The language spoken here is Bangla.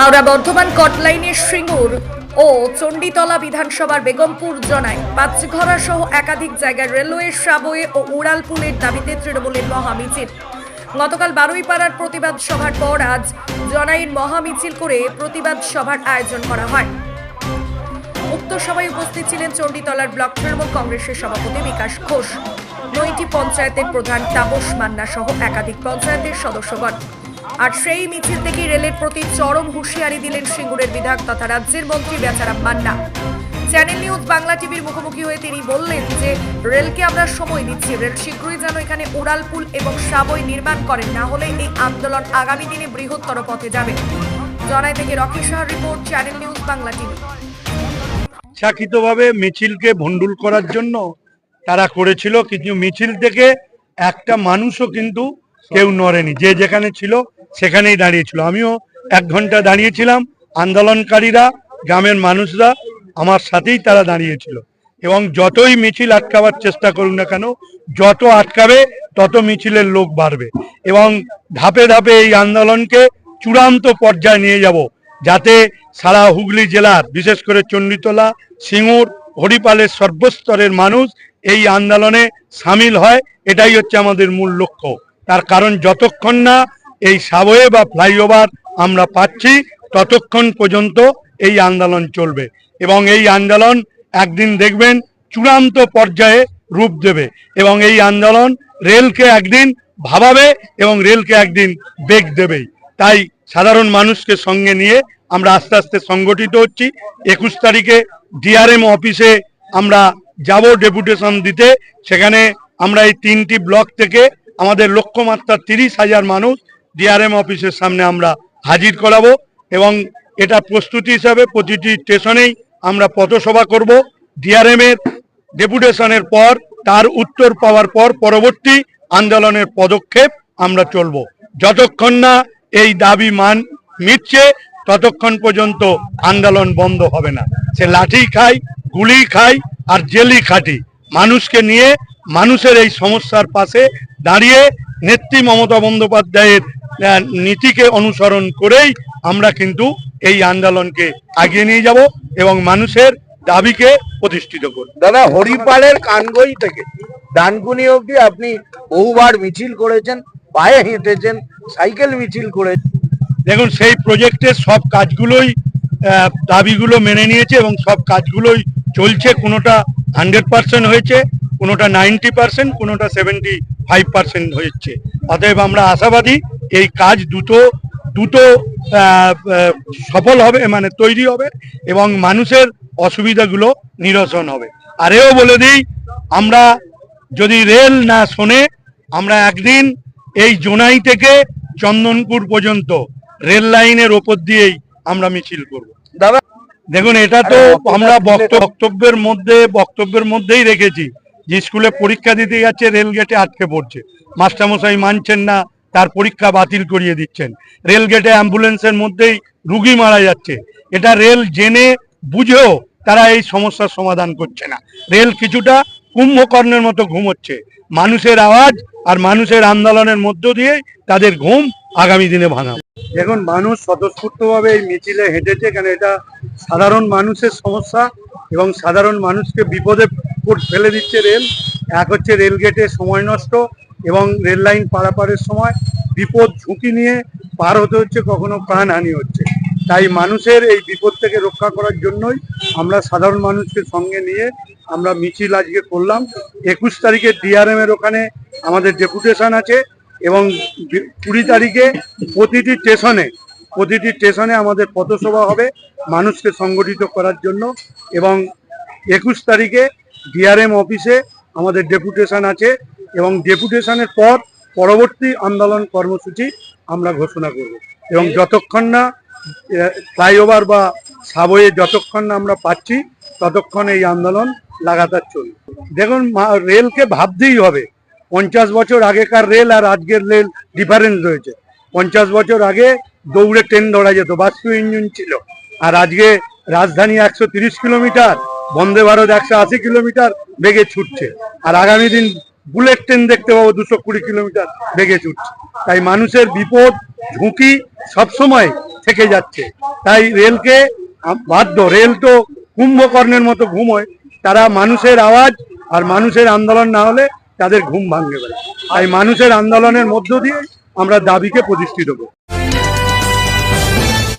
হাওড়া বর্ধমান কটলাইনের সিঙ্গুর ও চণ্ডীতলা বিধানসভার বেগমপুর জনায় পাঁচঘরা সহ একাধিক জায়গায় রেলওয়ে, সাবওয়ে ও উড়ালপুলের দাবিতে তৃণমূলের মহামিছিল। গতকাল বারুই পাড়ার প্রতিবাদ সভার পর আজ জনাইয়ের মহামিছিল করে প্রতিবাদ সভার আয়োজন করা হয়। উক্ত সভায় উপস্থিত ছিলেন চণ্ডীতলার ব্লক তৃণমূল কংগ্রেসের সভাপতি বিকাশ ঘোষ। নয়টি পঞ্চায়েতের প্রধান তাপস মান্না সহ একাধিক পঞ্চায়েতের সদস্যগণ। আর সেই মিছিল থেকে রেলের প্রতি চরম হুঁশিয়ারি দিলেন সিঙ্গুরের বিধায়ক তথা রাজ্যের মন্ত্রী বেচারাম মান্না। চ্যানেল নিউজ বাংলা টিভির মুখোমুখি হয়ে তিনি বললেন যে, রেলকে আমরা সময় দিচ্ছি, রেল শীঘ্রই যেন এখানে উড়ালপুল এবং সাবই নির্মাণ করেন, না হলে এই আন্দোলন আগামী দিনে বৃহত্তর পথে যাবে। জনাই থেকে Rocky Shah report channel news Bangla TV. ইচ্ছাকৃতভাবে মিছিলকে ভণ্ডুল করার জন্য তারা করেছিল, কিন্তু মিছিল থেকে একটা মানুষও কিন্তু কেউ নড়েনি। যে যেখানে ছিল, সেখানেই দাঁড়িয়েছিল। আমিও এক ঘণ্টা দাঁড়িয়েছিলাম। আন্দোলনকারীরা, গ্রামের মানুষরা আমার সাথেই তারা দাঁড়িয়েছিল। এবং যতই মিছিল আটকাবার চেষ্টা করুক না কেন, যত আটকাবে, তত মিছিলের লোক বাড়বে। এবং ধাপে ধাপে এই আন্দোলনকে চূড়ান্ত পর্যায়ে নিয়ে যাব, যাতে সারা হুগলি জেলার, বিশেষ করে চণ্ডীতলা, সিঙ্গুর, হরিপালের সর্বস্তরের মানুষ এই আন্দোলনে সামিল হয়। এটাই হচ্ছে আমাদের মূল লক্ষ্য। তার কারণ যতক্ষণ না এই সাবওয়ে বা ফ্লাইওভার আমরা পাচ্ছি, ততক্ষণ পর্যন্ত এই আন্দোলন চলবে। এবং এই আন্দোলন একদিন দেখবেন চূড়ান্ত পর্যায়ে রূপ দেবে এবং এই আন্দোলন রেলকে একদিন ভাবাবে এবং রেলকে একদিন বেগ দেবেই তাই সাধারণ মানুষকে সঙ্গে নিয়ে আমরা আস্তে আস্তে সংগঠিত হচ্ছি। একুশ তারিখে ডিআরএম অফিসে আমরা যাব ডেপুটেশন দিতে। সেখানে আমরা এই তিনটি ব্লক থেকে আমাদের লক্ষ্যমাত্রা তিরিশ হাজার মানুষ ডিআরএম অফিসের সামনে আমরা হাজির করাবো এবং এটা প্রস্তুতি হিসাবে প্রতিটি স্টেশনেই আমরা পথসভা করব। ডিআরএম এর ডেপুটেশনের পর, তার উত্তর পাওয়ার পর পরবর্তী আন্দোলনের পদক্ষেপ আমরা চলব। যতক্ষণ না এই দাবি মান মিটছে, ততক্ষণ পর্যন্ত আন্দোলন বন্ধ হবে না। সে লাঠি খাই, গুলি খাই আর জেলি খাটি। মানুষকে নিয়ে মানুষের এই সমস্যার পাশে দাঁড়িয়ে নেত্রী মমতা বন্দ্যোপাধ্যায়ের নীতিকে অনুসরণ করেই আমরা কিন্তু এই আন্দোলনকে আগিয়ে নিয়ে যাব এবং মানুষের দাবিকে প্রতিষ্ঠিত করব। দাদা হরিপালের কানগই থেকে ডানকুনি অবধি আপনি বহুবার মিছিল করেছেন পায়ে হেঁটেছেন সাইকেল মিছিল করেছেন দেখুন সেই প্রজেক্টের সব কাজগুলোই দাবিগুলো মেনে নিয়েছে এবং সব কাজগুলোই চলছে। কোনোটা হান্ড্রেড পার্সেন্ট হয়েছে কোনোটা নাইনটি পার্সেন্ট কোনোটা সেভেন্টি ফাইভ পার্সেন্ট হয়েছে। অতএব আমরা আশাবাদী এই কাজ দুটো দুটো সফল হবে মানে তৈরি হবে এবং মানুষের অসুবিধাগুলো নিরসন হবে। আর এও বলে দিই আমরা যদি রেল না শোনে আমরা একদিন এই জোনাই থেকে চন্দনপুর পর্যন্ত রেল লাইনের ওপর দিয়েই আমরা মিছিল করব। দাদা দেখুন এটা তো আমরা বক্ত- বক্তব্যের মধ্যে বক্তব্যের মধ্যেই রেখেছি। যে স্কুলে পরীক্ষা দিতে যাচ্ছে রেল গেটে আটকে পড়ছে। মাস্টারমশাই মানছেন না, তার পরীক্ষা বাতিল করিয়ে দিচ্ছেন। রেল গেটে অ্যাম্বুলেন্সের মধ্যেই রুগী মারা যাচ্ছে। এটা রেল জেনে বুঝেও তারা এই সমস্যার সমাধান করছে না। রেল কিছুটা কুম্ভকর্ণের মতো ঘুমোচ্ছে। মানুষের আওয়াজ আর মানুষের আন্দোলনের মধ্য দিয়ে তাদের ঘুম আগামী দিনে ভাঙা দেখুন, মানুষ স্বতঃস্ফূর্তভাবে এই মিছিলে হেঁটেছে কেন? এটা সাধারণ মানুষের সমস্যা এবং সাধারণ মানুষকে বিপদে ফেলে দিচ্ছে রেল। এক হচ্ছে রেল গেটে সময় নষ্ট এবং রেল লাইন পারাপারের সময় বিপদ ঝুঁকি নিয়ে পার হতে হচ্ছে কখনো প্রাণহানি হচ্ছে। তাই মানুষের এই বিপদ থেকে রক্ষা করার জন্যই আমরা সাধারণ মানুষকে সঙ্গে নিয়ে আমরা মিছিল আজকে করলাম। একুশ তারিখে ডিআরএম এর ওখানে আমাদের ডেপুটেশন আছে এবং কুড়ি তারিখে প্রতিটি স্টেশনে প্রতিটি স্টেশনে আমাদের পথসভা হবে। মানুষকে সংগঠিত করার জন্য এবং একুশ তারিখে ডিআরএম অফিসে আমাদের ডেপুটেশন আছে এবং ডেপুটেশনের পর পরবর্তী আন্দোলন কর্মসূচি আমরা ঘোষণা করব। এবং যতক্ষণ না ফ্লাইওভার বা সাবওয়ে যতক্ষণ না আমরা পাচ্ছি, ততক্ষণ এই আন্দোলন লাগাতার চলবে। দেখুন রেলকে ভাবতেই হবে। পঞ্চাশ বছর আগেকার রেল আর আজকের রেল ডিফারেন্স রয়েছে। পঞ্চাশ বছর আগে দৌড়ে ট্রেন দৌড়া যেত বাষ্প ইঞ্জিন ছিল। আর আজকে রাজধানী একশো কিলোমিটার বন্দে ভারত একশো আশি কিলোমিটার বেগে ছুটছে। আর আগামী দিন বুলেট ট্রেন দেখতে পাবো দুশো কুড়ি কিলোমিটার বেগে ছুটছে। তাই মানুষের বিপদ, ঝুঁকি সবসময় থেকে যাচ্ছে। তাই রেলকে বাধ্য, রেল তো কুম্ভকর্ণের মতো ঘুমোয় তারা মানুষের আওয়াজ আর মানুষের আন্দোলন না হলে তাদের ঘুম ভাঙবে তাই মানুষের আন্দোলনের মধ্য দিয়ে আমরা দাবিকে প্রতিষ্ঠিত করব।